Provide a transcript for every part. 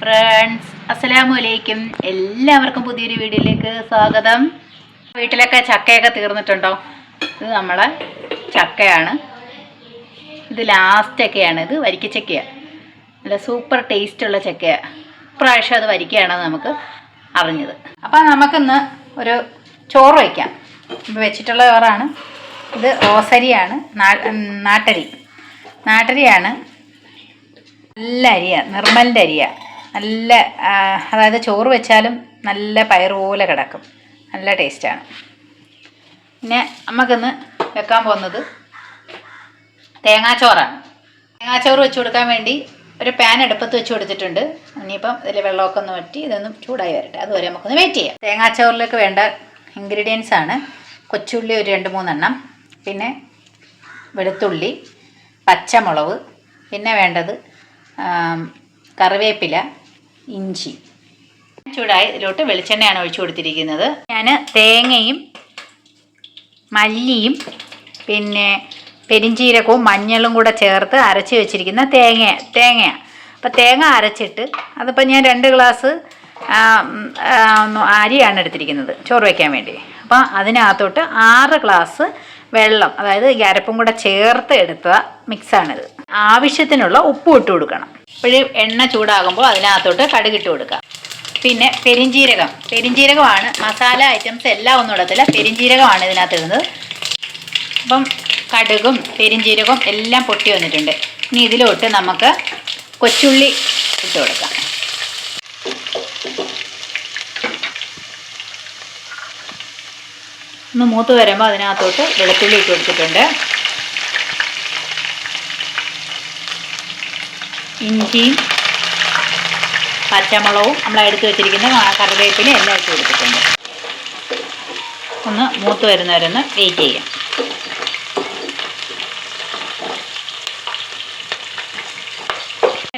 Friends അസ്സലാമു അലൈക്കും എല്ലാവർക്കും പുതിയൊരു വീഡിയോയിലേക്ക് സ്വാഗതം. വീട്ടിലൊക്കെ ചക്കയൊക്കെ തീർന്നിട്ടുണ്ടോ? ഇത് നമ്മളെ ചക്കയാണ്. ഇത് ലാസ്റ്റ് ചക്കയാണ്. ഇത് വരിക്കച്ചക്കയാണ് നല്ല സൂപ്പർ ടേസ്റ്റുള്ള ചക്കയാണ് ഇപ്രാവശ്യം അത് വരിക്കുകയാണെന്ന് നമുക്ക് അറിഞ്ഞത്. അപ്പം നമുക്കിന്ന് ഒരു ചോറ് വയ്ക്കാം. വെച്ചിട്ടുള്ള ചോറാണ്. ഇത് ഉം, നാട്ടരി. നാട്ടരിയാണ്. നല്ല അരിയാണ് നിർമ്മലിന്റെ അരിയാണ് നല്ല അതായത് ചോറ് വെച്ചാലും നല്ല പയറ് പോലെ കിടക്കും. നല്ല ടേസ്റ്റാണ് പിന്നെ നമുക്കിന്ന് വെക്കാൻ പോകുന്നത് തേങ്ങാച്ചോറാണ്. തേങ്ങാച്ചോറ് വെച്ച് കൊടുക്കാൻ വേണ്ടി ഒരു പാൻ അടുപ്പത്ത് വെച്ച് കൊടുത്തിട്ടുണ്ട്. ഇനിയിപ്പം ഇതിൽ വെള്ളമൊക്കെ ഒന്ന് വറ്റി ഇതൊന്നും ചൂടായി വരട്ടെ. അതുവരെ നമുക്കൊന്ന് വെയിറ്റ് ചെയ്യാം. തേങ്ങാച്ചോറിലേക്ക് വേണ്ട ഇൻഗ്രീഡിയൻസ് ആണ്. കൊച്ചുള്ളി ഒരു രണ്ട് മൂന്നെണ്ണം. പിന്നെ വെളുത്തുള്ളി പച്ചമുളക് പിന്നെ വേണ്ടത് കറിവേപ്പില ഇഞ്ചി. ചൂടായി ഇതിലോട്ട് വെളിച്ചെണ്ണയാണ് ഒഴിച്ചു കൊടുത്തിരിക്കുന്നത്. ഞാൻ തേങ്ങയും മല്ലിയും പിന്നെ പെരിഞ്ചീരകവും മഞ്ഞളും കൂടെ ചേർത്ത് അരച്ച് വെച്ചിരിക്കുന്ന തേങ്ങ തേങ്ങയാണ് അപ്പോൾ തേങ്ങ അരച്ചിട്ട് അതിപ്പോൾ ഞാൻ രണ്ട് ഗ്ലാസ് അരിയാണ് എടുത്തിരിക്കുന്നത് ചോറ് വയ്ക്കാൻ വേണ്ടി. അപ്പോൾ അതിനകത്തോട്ട് ആറ് ഗ്ലാസ് വെള്ളം അതായത് ഈ അരപ്പും കൂടെ ചേർത്ത് എടുത്ത മിക്സാണിത് ആവശ്യത്തിനുള്ള ഉപ്പ് ഇട്ട് കൊടുക്കണം. ഇപ്പോഴും എണ്ണ ചൂടാകുമ്പോൾ അതിനകത്തോട്ട് കടുകിട്ട് കൊടുക്കുക. പിന്നെ പെരിഞ്ചീരകം. പെരിഞ്ചീരകമാണ് മസാല ഐറ്റംസ് എല്ലാം ഒന്നും ഇടത്തില്ല. പെരിഞ്ചീരകമാണ് ഇതിനകത്ത് ഇടുന്നത്. അപ്പം കടുകും പെരിഞ്ചീരകവും എല്ലാം പൊട്ടി വന്നിട്ടുണ്ട്. ഇനി ഇതിലോട്ട് നമുക്ക് കൊച്ചുള്ളി ഇട്ട് കൊടുക്കാം. ഒന്ന് മൂത്ത് വരുമ്പോൾ അതിനകത്തോട്ട് വെളുത്തുള്ളി ഇട്ട് കൊടുത്തിട്ടുണ്ട്. ഇഞ്ചിയും പച്ചമുളകും നമ്മൾ എടുത്ത് വെച്ചിരിക്കുന്ന കറിവേപ്പിന് എല്ലാം ഇട്ട് കൊടുത്തിട്ടുണ്ട്. ഒന്ന് മൂത്ത് വരുന്നവരൊന്ന് വെയിറ്റ് ചെയ്യാം.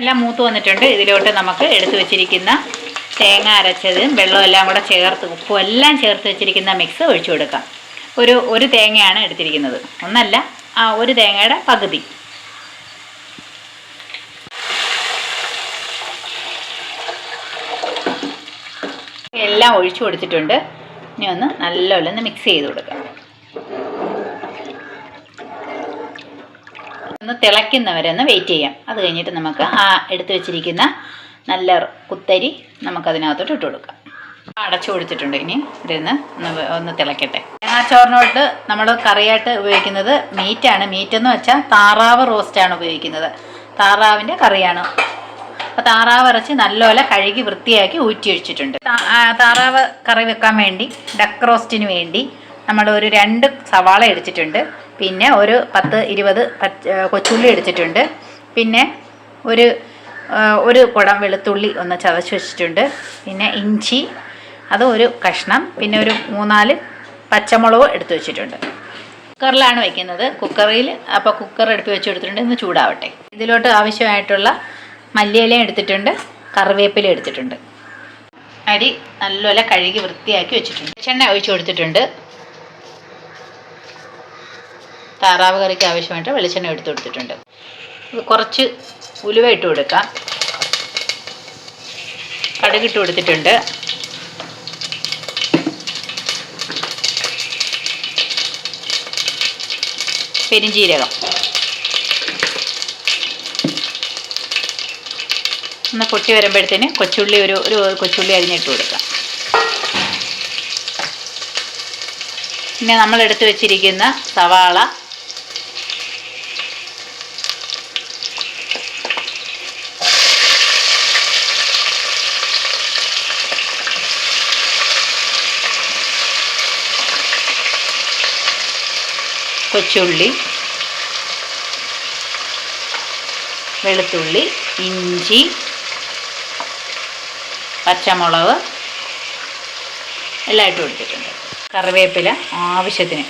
എല്ലാം മൂത്ത് വന്നിട്ടുണ്ട്. ഇതിലോട്ട് നമുക്ക് എടുത്തു വെച്ചിരിക്കുന്ന തേങ്ങ അരച്ചതും വെള്ളവും എല്ലാം കൂടെ ചേർത്ത് ഉപ്പും എല്ലാം ചേർത്ത് വെച്ചിരിക്കുന്ന മിക്സ് ഒഴിച്ചു കൊടുക്കാം. ഒരു ഒരു തേങ്ങയാണ് എടുത്തിരിക്കുന്നത്. ഒന്നല്ല ആ ഒരു തേങ്ങയുടെ പകുതി. എല്ലാം ഒഴിച്ചു കൊടുത്തിട്ടുണ്ട്. ഇനി ഒന്ന് നല്ലപോലെ ഒന്ന് മിക്സ് ചെയ്ത് കൊടുക്കാം. ഒന്ന് തിളയ്ക്കുന്നവരെ ഒന്ന് വെയിറ്റ് ചെയ്യാം. അത് കഴിഞ്ഞിട്ട് നമുക്ക് ആ എടുത്തു വെച്ചിരിക്കുന്ന നല്ല കുത്തരി നമുക്കതിനകത്തോട്ട് ഇട്ട് കൊടുക്കാം. അടച്ചു കൊടുത്തിട്ടുണ്ട് ഇനി. ഇതിന്ന് ഒന്ന് ഒന്ന് തിളയ്ക്കട്ടെ തേങ്ങാച്ചോറിനോട്ട് നമ്മൾ കറിയായിട്ട് ഉപയോഗിക്കുന്നത് മീറ്റാണ് മീറ്റ് എന്ന് വെച്ചാൽ താറാവ് റോസ്റ്റാണ് ഉപയോഗിക്കുന്നത്. താറാവിന്റെ കറിയാണ് അപ്പോൾ താറാവ് ഇറച്ചി നല്ലപോലെ കഴുകി വൃത്തിയാക്കി ഊറ്റി വെച്ചിട്ടുണ്ട് താറാവ് കറി വെക്കാൻ വേണ്ടി ഡക്ക് റോസ്റ്റിന് വേണ്ടി നമ്മൾ ഒരു രണ്ട് സവാള എടുത്തിട്ടുണ്ട്. പിന്നെ ഒരു പത്ത് ഇരുപത് കൊച്ചുള്ളി എടുത്തിട്ടുണ്ട്. പിന്നെ ഒരു ഒരു കുടം വെളുത്തുള്ളി ഒന്ന് ചതച്ച് വെച്ചിട്ടുണ്ട്. പിന്നെ ഇഞ്ചി അത് ഒരു കഷ്ണം. പിന്നെ ഒരു മൂന്നാൽ പച്ചമുളക് എടുത്തു വെച്ചിട്ടുണ്ട്. കുക്കറിലാണ് വെക്കുന്നത്. കുക്കറിൽ അപ്പോൾ കുക്കർ എടുപ്പി വെച്ച് കൊടുത്തിട്ടുണ്ട്. ഇന്ന് ചൂടാവട്ടെ. ഇതിലോട്ട് ആവശ്യമായിട്ടുള്ള മല്ലിയിലയും എടുത്തിട്ടുണ്ട് കറിവേപ്പില എടുത്തിട്ടുണ്ട്. അരി നല്ലപോലെ കഴുകി വൃത്തിയാക്കി വെച്ചിട്ടുണ്ട്. വെളിച്ചെണ്ണ ഒഴിച്ചു കൊടുത്തിട്ടുണ്ട് താറാവ് കറിക്ക് ആവശ്യമായിട്ട് വെളിച്ചെണ്ണ എടുത്തു കൊടുത്തിട്ടുണ്ട്. കുറച്ച് ഉലുവ ഇട്ട് കൊടുക്കാം. കടുകിട്ട് കൊടുത്തിട്ടുണ്ട്. പെരിഞ്ചീരകം. ഒന്ന് പൊട്ടി വരുമ്പോഴത്തേന് കൊച്ചുള്ളി ഒരു ഒരു കൊച്ചുള്ളി അരിഞ്ഞിട്ട് കൊടുക്കാം. പിന്നെ നമ്മൾ എടുത്തു വെച്ചിരിക്കുന്ന സവാള. കൊച്ചുള്ളി. വെളുത്തുള്ളി ഇഞ്ചി. പച്ചമുളക് എല്ലാം ഇട്ട് കൊടുത്തിട്ടുണ്ട്. കറിവേപ്പില ആവശ്യത്തിന്.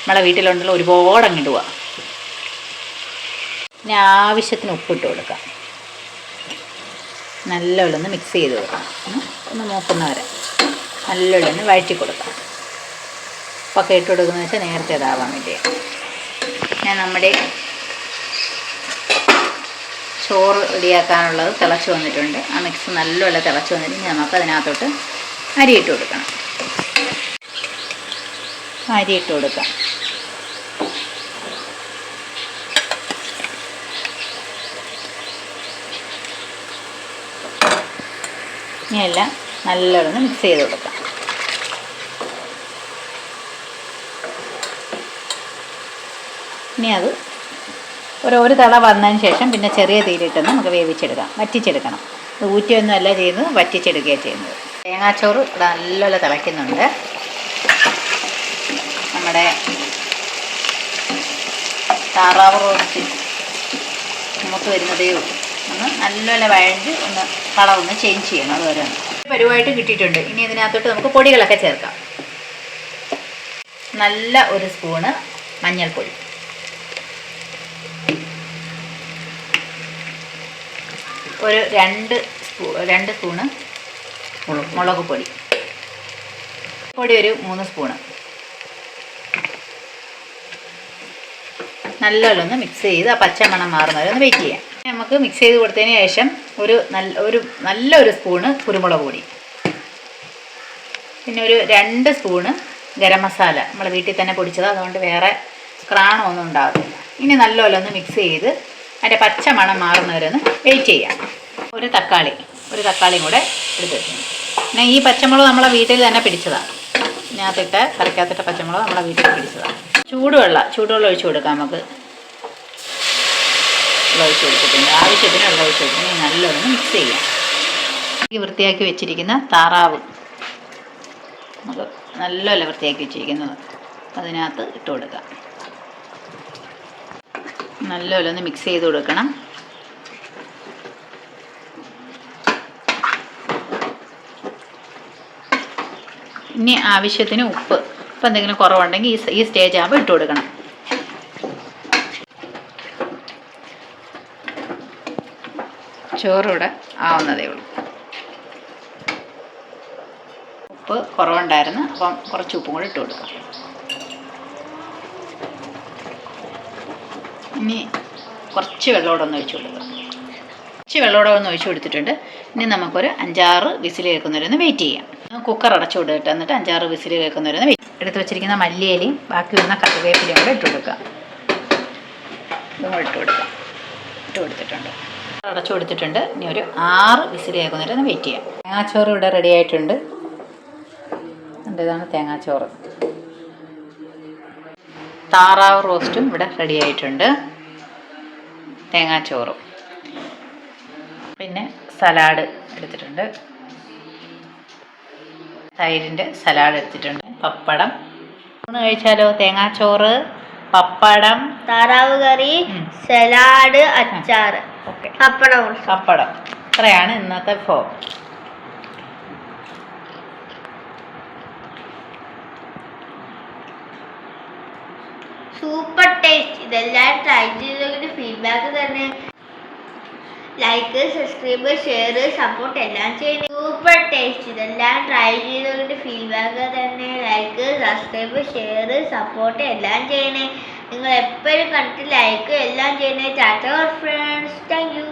നമ്മളെ വീട്ടിലുണ്ടല്ലോ ഒരുപാട് അങ്ങിടുക ഇനി ആവശ്യത്തിന് ഉപ്പിട്ട് കൊടുക്കാം. നല്ലോണം ഒന്ന് മിക്സ് ചെയ്ത് കൊടുക്കാം. ഒന്ന് നോക്കുന്നവരെ നല്ലോണം ഒന്ന് വഴറ്റി കൊടുക്കാം. ഉപ്പൊക്കെ ഇട്ട് കൊടുക്കുന്നത് വെച്ചാൽ നേരത്തെ ഇതാവാൻ വേണ്ടിയാണ്. ഞാൻ നമ്മുടെ ചോറ് റെഡിയാക്കാനുള്ളത് തിളച്ച് വന്നിട്ടുണ്ട്. ആ മിക്സ് നല്ലപോലെ തിളച്ച് വന്നിട്ട് ഇനി നമുക്ക് അതിനകത്തോട്ട് അരി ഇട്ട് കൊടുക്കണം അരി ഇട്ട് കൊടുക്കാം നല്ലോണം മിക്സ് ചെയ്ത് കൊടുക്കാം. ഇനി അത് ഒരു ഒരു തള വന്നതിന് ശേഷം പിന്നെ ചെറിയ തീയിലിട്ടൊന്ന് നമുക്ക് വേവിച്ചെടുക്കാം. വറ്റിച്ചെടുക്കണം. ഊറ്റിയൊന്നും അല്ല ചെയ്യുന്നത് വറ്റിച്ചെടുക്കുകയാണ് ചെയ്യുന്നത്. തേങ്ങാച്ചോറ് ഇവിടെ നല്ലോണം തിളയ്ക്കുന്നുണ്ട്. നമ്മുടെ താറാവ് റോസ്റ്റ് നമുക്ക് വരുന്നതേ ഉള്ളൂ. ഒന്ന് നല്ലപോലെ വഴഞ്ഞ് ഒന്ന് കളർ ഒന്ന് ചേഞ്ച് ചെയ്യണം അതുവരെ. പരുവായിട്ട് കിട്ടിയിട്ടുണ്ട്. ഇനി ഇതിനകത്തോട്ട് നമുക്ക് പൊടികളൊക്കെ ചേർക്കാം. നല്ല ഒരു സ്പൂണ് മഞ്ഞൾപ്പൊടി. ഒരു രണ്ട് സ്പൂ രണ്ട് സ്പൂണ് മുളക് പൊടി. പൊടി. ഒരു മൂന്ന് സ്പൂണ്. നല്ലോണം ഒന്ന് മിക്സ് ചെയ്ത് ആ പച്ചമണം മാറുന്ന വരെ ഒന്ന് വെയിറ്റ് ചെയ്യാം. നമുക്ക് മിക്സ് ചെയ്ത് കൊടുത്തതിന് ശേഷം ഒരു നല്ല ഒരു നല്ലൊരു സ്പൂണ് കുരുമുളക് പൊടി. പിന്നെ ഒരു രണ്ട് സ്പൂണ് ഗരം മസാല. നമ്മൾ വീട്ടിൽ തന്നെ പൊടിച്ചത് അതുകൊണ്ട് വേറെ ക്രാണമൊന്നും ഉണ്ടാകത്തില്ല. ഇനി നല്ലപോലെ ഒന്ന് മിക്സ് ചെയ്ത് അതിന്റെ പച്ച മണം മാറുന്നവരെ ഒന്ന് വെയിറ്റ് ചെയ്യാം. ഒരു തക്കാളി ഒരു തക്കാളിയും കൂടെ എടുത്ത് വെച്ചിട്ടുണ്ട് പിന്നെ ഈ പച്ചമുളക് നമ്മളെ വീട്ടിൽ തന്നെ പിടിച്ചതാണ്. ഇതിനകത്തിട്ട് കറിക്കകത്തിട്ട പച്ചമുളക് നമ്മളെ വീട്ടിൽ പിടിച്ചതാണ്. ചൂടുവെള്ള ചൂടുവെള്ളം ഒഴിച്ചു കൊടുക്കാം നമുക്ക്. വെള്ളം ഒഴിച്ച് കൊടുത്തിട്ടുണ്ട് ആവശ്യത്തിന് വെള്ളം ഒഴിച്ച് കൊടുത്തിട്ട് നല്ലോണം മിക്സ് ചെയ്യാം. ഈ വൃത്തിയാക്കി വെച്ചിരിക്കുന്ന താറാവ്. നമുക്ക് നല്ലപോലെ വൃത്തിയാക്കി വെച്ചിരിക്കുന്നത്. അതിനകത്ത് ഇട്ട് കൊടുക്കാം. നല്ലപോലെ ഒന്ന് മിക്സ് ചെയ്ത് കൊടുക്കണം. ഇനി ആവശ്യത്തിന് ഉപ്പ്. ഇപ്പം എന്തെങ്കിലും കുറവുണ്ടെങ്കിൽ ഈ സ്റ്റേജ് ആകുമ്പോൾ ഇട്ട് കൊടുക്കണം. ചോറിവിടെ ആവുന്നതേ ഉള്ളൂ. ഉപ്പ് കുറവുണ്ടായിരുന്നു. അപ്പം കുറച്ച് ഉപ്പും കൂടി ഇട്ട് കൊടുക്കാം. ഇനി കുറച്ച് വെള്ളമോടെ ഒന്ന് ഒഴിച്ച് കൊടുക്കുക. കുറച്ച് വെള്ളമോടെ ഒന്ന് ഒഴിച്ച് കൊടുത്തിട്ടുണ്ട്. ഇനി നമുക്കൊരു അഞ്ചാറ് വിസിൽ കേൾക്കുന്നവരൊന്ന് വെയിറ്റ് ചെയ്യാം. കുക്കർ അടച്ചു കൊടുത്തിട്ട് എന്നിട്ട് അഞ്ചാറ് വിസിൽ കേൾക്കുന്നവരൊന്ന് വെയിറ്റ് എടുത്ത് വെച്ചിരിക്കുന്ന മല്ലിയിലയും ബാക്കി വന്ന കറിവേപ്പിലയും കൂടെ ഇട്ട് കൊടുക്കുക. ഇതും ഇട്ട് കൊടുക്കാം ഇട്ട് കൊടുത്തിട്ടുണ്ട്. അടച്ചു കൊടുത്തിട്ടുണ്ട്. ഇനി ഒരു ആറ് വിസിൽ കേൾക്കുന്നവരൊന്ന് വെയിറ്റ് ചെയ്യാം. തേങ്ങാച്ചോറ് ഇവിടെ റെഡി ആയിട്ടുണ്ട്. ഇതാണ് തേങ്ങാച്ചോറ്. താറാവ് റോസ്റ്റും ഇവിടെ റെഡി ആയിട്ടുണ്ട്. തേങ്ങാച്ചോറും. പിന്നെ സലാഡ് എടുത്തിട്ടുണ്ട്. തൈരിന്റെ സലാഡ് എടുത്തിട്ടുണ്ട്. പപ്പടം. ഊണ് കഴിച്ചാലോ? തേങ്ങാച്ചോറ് പപ്പടം. താറാവ് കറി. സലാഡ് അച്ചാറ്. ഓക്കെ. പപ്പടം പപ്പടം. ഇത്രയാണ് ഇന്നത്തെ ഫോ സൂപ്പർ ടേസ്റ്റ് ഇതെല്ലാം ട്രൈ ചെയ്തതിന്റെ ഫീഡ്ബാക്ക് തന്നെ. ലൈക്ക് സബ്സ്ക്രൈബ് ഷെയർ സപ്പോർട്ട് എല്ലാം ചെയ്യണം സൂപ്പർ ടേസ്റ്റ് ഇതെല്ലാം ട്രൈ ചെയ്തവരുടെ ഫീഡ്ബാക്ക് തന്നെ. ലൈക്ക് സബ്സ്ക്രൈബ് ഷെയർ സപ്പോർട്ട് എല്ലാം ചെയ്യണേ. നിങ്ങൾ എപ്പോഴും കണ്ടിട്ട് ലൈക്ക് എല്ലാം ചെയ്യണേ. Tata friends thank you